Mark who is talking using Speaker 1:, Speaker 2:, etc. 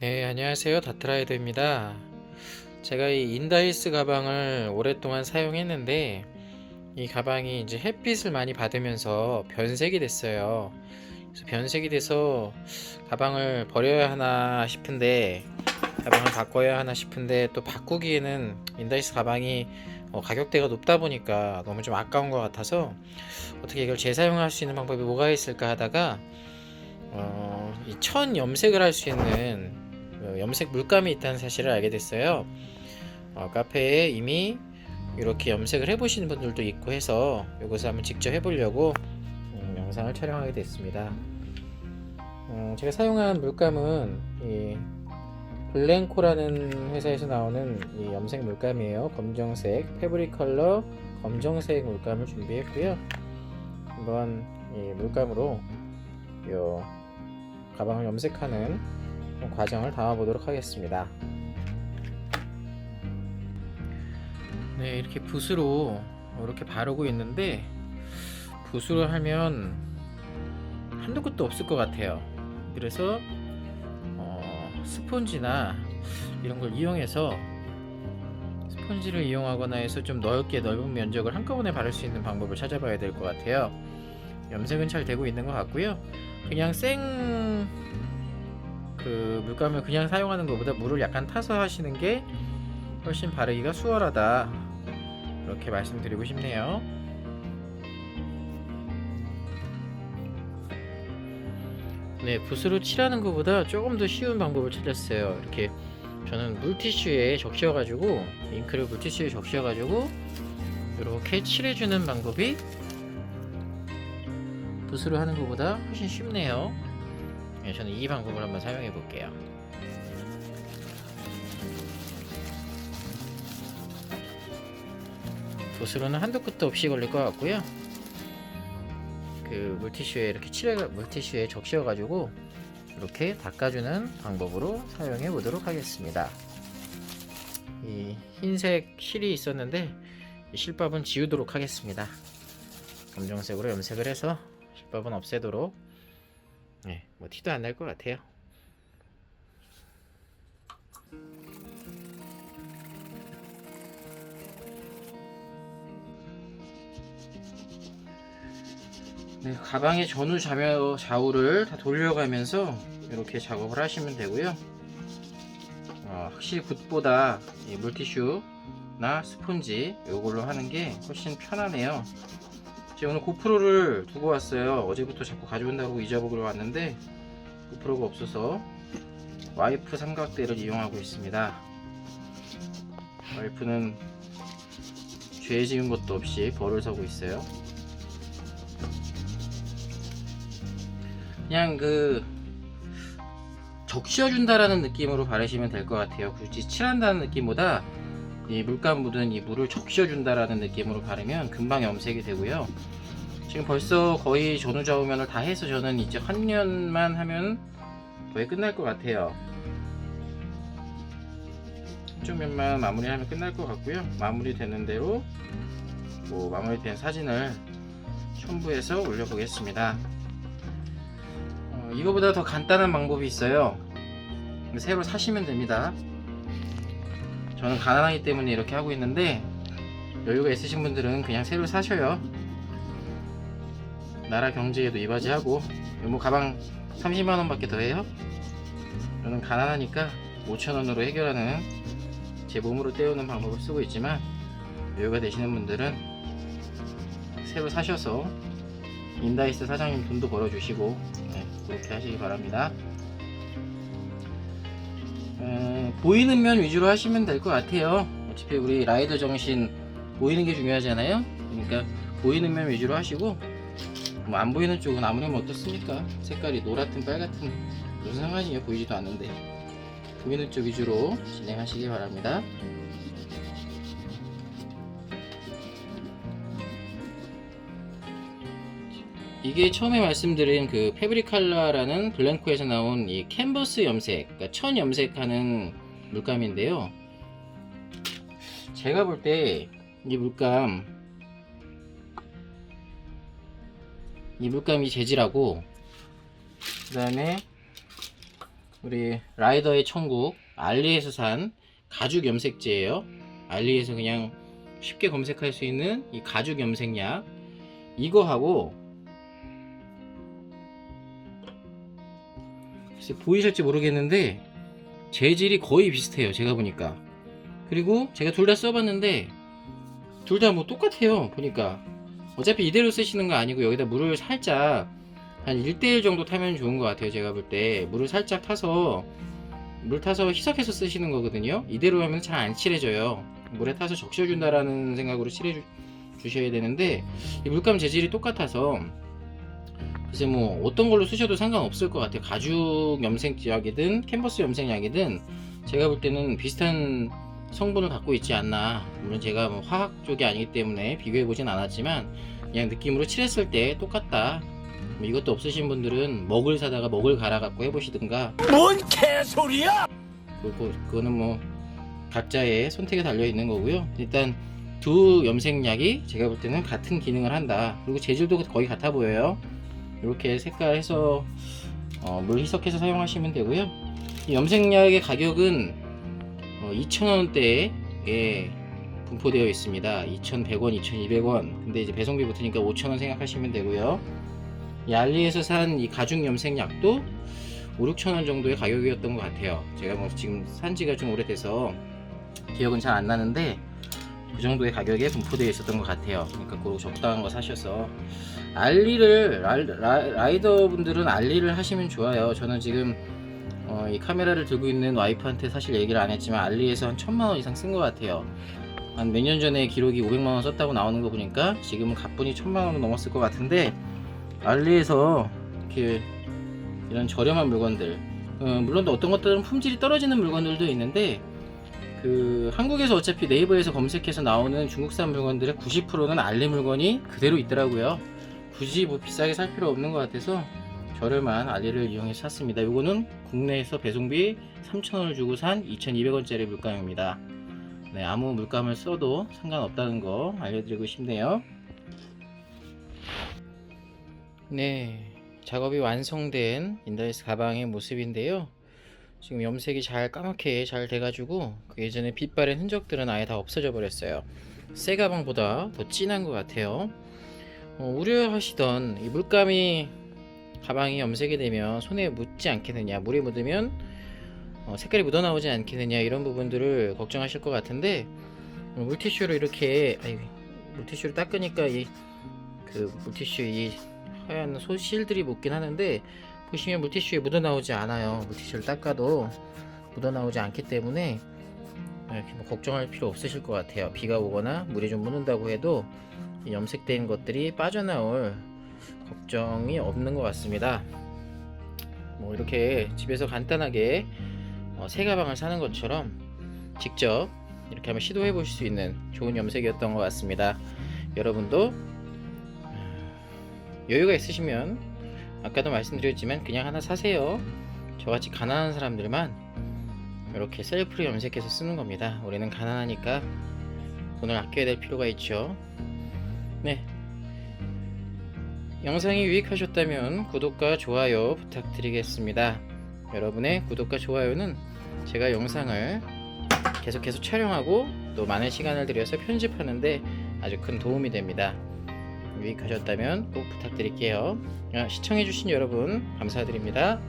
Speaker 1: 네, 안녕하세요. 다트라이더입니다. 제가 이 인다이스 가방을 오랫동안 사용했는데 이 가방이 이제 햇빛을 많이 받으면서 변색이 됐어요. 그래서 변색이 돼서 가방을 버려야 하나 싶은데 가방을 바꿔야 하나 싶은데 또 바꾸기에는 인다이스 가방이 어, 가격대가 높다 보니까 너무 좀 아까운 것 같아서 어떻게 이걸 재사용할 수 있는 방법이 뭐가 있을까 하다가 어, 이천 염색을 할 수 있는 어, 염색 물감이 있다는 사실을 알게 됐어요. 어, 카페에 이미 이렇게 염색을 해보시는 분들도 있고 해서 이것을 한번 직접 해보려고 음, 영상을 촬영하게 됐습니다. 음, 제가 사용한 물감은 이 블랭코라는 회사에서 나오는 이 염색 물감이에요. 검정색 패브릭 컬러 검정색 물감을 준비했고요. 한번 이 물감으로 요 가방을 염색하는 과정을 담아보도록 하겠습니다. 네, 이렇게 붓으로 이렇게 바르고 있는데 붓으로 하면 한도 끝도 없을 것 같아요. 그래서 어, 스폰지나 이런 걸 이용해서 스폰지를 이용하거나 해서 좀 넓게 넓은 면적을 한꺼번에 바를 수 있는 방법을 찾아봐야 될 것 같아요. 염색은 잘 되고 있는 것 같고요. 그냥 생 그 물감을 그냥 사용하는 것보다 물을 약간 타서 하시는 게 훨씬 바르기가 수월하다. 이렇게 말씀드리고 싶네요. 네, 붓으로 칠하는 것보다 조금 더 쉬운 방법을 찾았어요. 이렇게 저는 물티슈에 적셔가지고 잉크를 물티슈에 적셔가지고 이렇게 칠해주는 방법이 붓으로 하는 것보다 훨씬 쉽네요. 네, 저는 이 방법을 한번 사용해 볼게요. 붓으로는 한도 끝도 없이 걸릴 것 같고요. 그 물티슈에 이렇게 칠해 물티슈에 적셔 가지고 이렇게 닦아주는 방법으로 사용해 보도록 하겠습니다. 이 흰색 실이 있었는데 이 실밥은 지우도록 하겠습니다. 검정색으로 염색을 해서 실밥은 없애도록 네, 뭐 티도 안 날 것 같아요. 네, 가방의 전후 좌우, 좌우를 다 돌려가면서 이렇게 작업을 하시면 되고요. 어, 확실히 붓보다 이 물티슈나 스폰지 이걸로 하는 게 훨씬 편하네요. 제가 오늘 고프로를 두고 왔어요. 어제부터 자꾸 가져온다고 잊어보기로 왔는데 고프로가 없어서 와이프 삼각대를 이용하고 있습니다. 와이프는 죄 지은 것도 없이 벌을 서고 있어요. 그냥 그 적셔준다라는 느낌으로 바르시면 될 것 같아요. 굳이 칠한다는 느낌보다 이 물감 묻은 이 물을 적셔준다라는 느낌으로 바르면 금방 염색이 되고요. 지금 벌써 거의 전후 좌우면을 다 해서 저는 이제 한 년만 하면 거의 끝날 것 같아요. 한쪽 면만 마무리하면 끝날 것 같고요. 마무리되는 대로 뭐 마무리된 사진을 첨부해서 올려보겠습니다. 어, 이거보다 더 간단한 방법이 있어요. 새로 사시면 됩니다. 저는 가난하기 때문에 이렇게 하고 있는데 여유가 있으신 분들은 그냥 새로 사셔요. 나라 경제에도 이바지하고 뭐 가방 30만 원밖에 더 해요. 저는 가난하니까 5천 원으로 해결하는 제 몸으로 때우는 방법을 쓰고 있지만 여유가 되시는 분들은 새로 사셔서 인다이스 사장님 돈도 벌어주시고 네, 그렇게 하시기 바랍니다. 보이는 면 위주로 하시면 될 것 같아요. 어차피 우리 라이더 정신 보이는 게 중요하잖아요. 그러니까 보이는 면 위주로 하시고 뭐 안 보이는 쪽은 아무렴 어떻습니까? 색깔이 노랗든 빨갛든 무슨 상관이에요? 보이지도 않는데 보이는 쪽 위주로 진행하시기 바랍니다. 이게 처음에 말씀드린 그 페브리칼라라는 블랭코에서 나온 이 캔버스 염색, 그러니까 천 염색하는 물감인데요. 제가 볼 때 이 물감, 이 물감이 재질하고, 그 다음에 우리 라이더의 천국 알리에서 산 가죽 염색제예요. 알리에서 그냥 쉽게 검색할 수 있는 이 가죽 염색약 이거하고 보이실지 모르겠는데 재질이 거의 비슷해요. 제가 보니까 그리고 제가 둘 다 써봤는데 둘 다 뭐 똑같아요. 보니까 어차피 이대로 쓰시는 거 아니고 여기다 물을 살짝 한 1대1 정도 타면 좋은 것 같아요. 제가 볼 때 물을 살짝 타서 물 타서 희석해서 쓰시는 거거든요. 이대로 하면 잘 안 칠해져요. 물에 타서 적셔준다라는 생각으로 칠해 주 셔야 되는데 이 물감 재질이 똑같아서 글쎄 뭐 어떤 걸로 쓰셔도 상관없을 것 같아요. 가죽 염색약이든 캔버스 염색약이든 제가 볼 때는 비슷한 성분을 갖고 있지 않나. 물론 제가 뭐 화학 쪽이 아니기 때문에 비교해 보진 않았지만 그냥 느낌으로 칠했을 때 똑같다. 뭐 이것도 없으신 분들은 먹을 사다가 먹을 갈아 갖고 해보시든가
Speaker 2: 뭔 개소리야!
Speaker 1: 그거, 그거는 뭐 각자의 선택에 달려 있는 거고요. 일단 두 염색약이 제가 볼 때는 같은 기능을 한다. 그리고 재질도 거의 같아 보여요. 이렇게 색깔해서 어, 물 희석해서 사용하시면 되고요. 이 염색약의 가격은 어, 2,000원대에 분포되어 있습니다. 2,100원, 2,200원. 근데 이제 배송비 붙으니까 5,000원 생각하시면 되고요. 이 알리에서 산 이 가죽 염색약도 5, 6천 원 정도의 가격이었던 것 같아요. 제가 뭐 지금 산 지가 좀 오래돼서 기억은 잘 안 나는데 그 정도의 가격에 분포되어 있었던 것 같아요. 그러니까 그 적당한 거 사셔서 알리를 라, 이더 분들은 알리를 하시면 좋아요. 저는 지금 어, 이 카메라를 들고 있는 와이프한테 사실 얘기를 안 했지만 알리에서 한 천만 원 이상 쓴 것 같아요. 한 몇 년 전에 기록이 500만 원 썼다고 나오는 거 보니까 지금은 가뿐히 천만 원은 넘었을 것 같은데 알리에서 이렇게 이런 저렴한 물건들 어, 물론 또 어떤 것들은 품질이 떨어지는 물건들도 있는데 그 한국에서 어차피 네이버에서 검색해서 나오는 중국산 물건들의 90%는 알리 물건이 그대로 있더라고요. 굳이 뭐 비싸게 살 필요 없는 것 같아서 저렴한 알리를 이용해서 샀습니다. 이거는 국내에서 배송비 3,000원을 주고 산 2,200원짜리 물감입니다. 네, 아무 물감을 써도 상관없다는 거 알려드리고 싶네요. 네, 작업이 완성된 인다이스 가방의 모습인데요. 지금 염색이 잘 까맣게 잘 돼가지고 그 예전에 빛 바른 흔적들은 아예 다 없어져 버렸어요. 새 가방보다 더 진한 것 같아요. 어, 우려하시던 이 물감이 가방이 염색이 되면 손에 묻지 않겠느냐, 물이 묻으면 어, 색깔이 묻어나오지 않겠느냐 이런 부분들을 걱정하실 것 같은데 어, 물티슈로 이렇게 아이, 물티슈로 닦으니까 이 그 물티슈 이 하얀 소실들이 묻긴 하는데 보시면 물티슈에 묻어나오지 않아요. 물티슈를 닦아도 묻어나오지 않기 때문에 이렇게 뭐 걱정할 필요 없으실 것 같아요. 비가 오거나 물이 좀 묻는다고 해도 이 염색된 것들이 빠져나올 걱정이 없는 것 같습니다. 뭐 이렇게 집에서 간단하게 어, 새 가방을 사는 것처럼 직접 이렇게 한번 시도해 보실 수 있는 좋은 염색이었던 것 같습니다. 여러분도 여유가 있으시면 아까도 말씀드렸지만 그냥 하나 사세요. 저같이 가난한 사람들만 이렇게 셀프로 염색해서 쓰는 겁니다. 우리는 가난하니까 돈을 아껴야 될 필요가 있죠. 네. 영상이 유익하셨다면 구독과 좋아요 부탁드리겠습니다. 여러분의 구독과 좋아요는 제가 영상을 계속해서 촬영하고 또 많은 시간을 들여서 편집하는데 아주 큰 도움이 됩니다. 유익하셨다면 꼭 부탁드릴게요. 아, 시청해주신 여러분 감사드립니다.